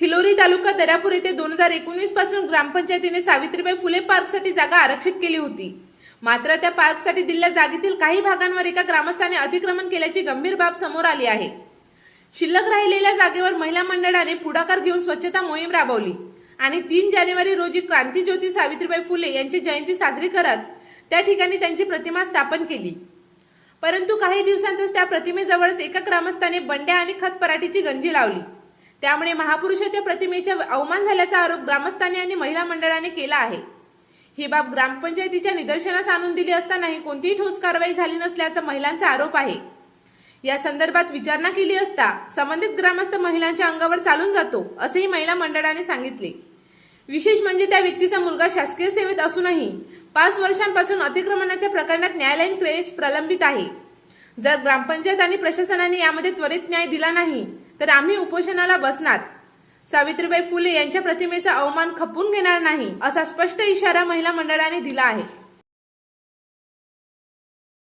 थिलोरी तालुका दर्यापूर येथे दोन हजार एकोणीसपासून ग्रामपंचायतीने सावित्रीबाई फुले पार्कसाठी जागा आरक्षित केली होती. मात्र त्या पार्कसाठी दिलेल्या जागेतील काही भागांवर एका ग्रामस्थाने अतिक्रमण केल्याची गंभीर बाब समोर आली आहे. शिल्लक राहिलेल्या जागेवर महिला मंडळाने पुढाकार घेऊन स्वच्छता मोहीम राबवली आणि तीन जानेवारी रोजी क्रांतीज्योती सावित्रीबाई फुले यांची जयंती साजरी करत त्या ठिकाणी त्यांची प्रतिमा स्थापन केली. परंतु काही दिवसांतच त्या प्रतिमेजवळच एका ग्रामस्थाने बंड्या आणि खत पराठीची गंजी लावली. त्यामुळे महापुरुषाच्या प्रतिमेचा अवमान झाल्याचा आरोप ग्रामस्थांनी आणि महिला मंडळाने केला आहे. ही बाब ग्रामपंचायतीच्या निदर्शनास आणून दिली असतानाही कोणतीही ठोस कारवाई झाली नसल्याचा महिलांचा आरोप आहे. या संदर्भात विचारणा केली असता संबंधित ग्रामस्थ महिलांच्या अंगावर चालून जातो असेही महिला मंडळाने सांगितले. विशेष म्हणजे त्या व्यक्तीचा मुलगा शासकीय सेवेत असूनही पाच वर्षांपासून अतिक्रमणाच्या प्रकरणात न्यायालयीन केस प्रलंबित आहे. जर ग्रामपंचायत आणि प्रशासनाने यामध्ये त्वरित न्याय दिला नाही तर आम्ही उपोषणाला बसणार. सावित्रीबाई फुले यांच्या प्रतिमेचा अवमान खपून घेणार नाही असा स्पष्ट इशारा महिला मंडळाने दिला आहे.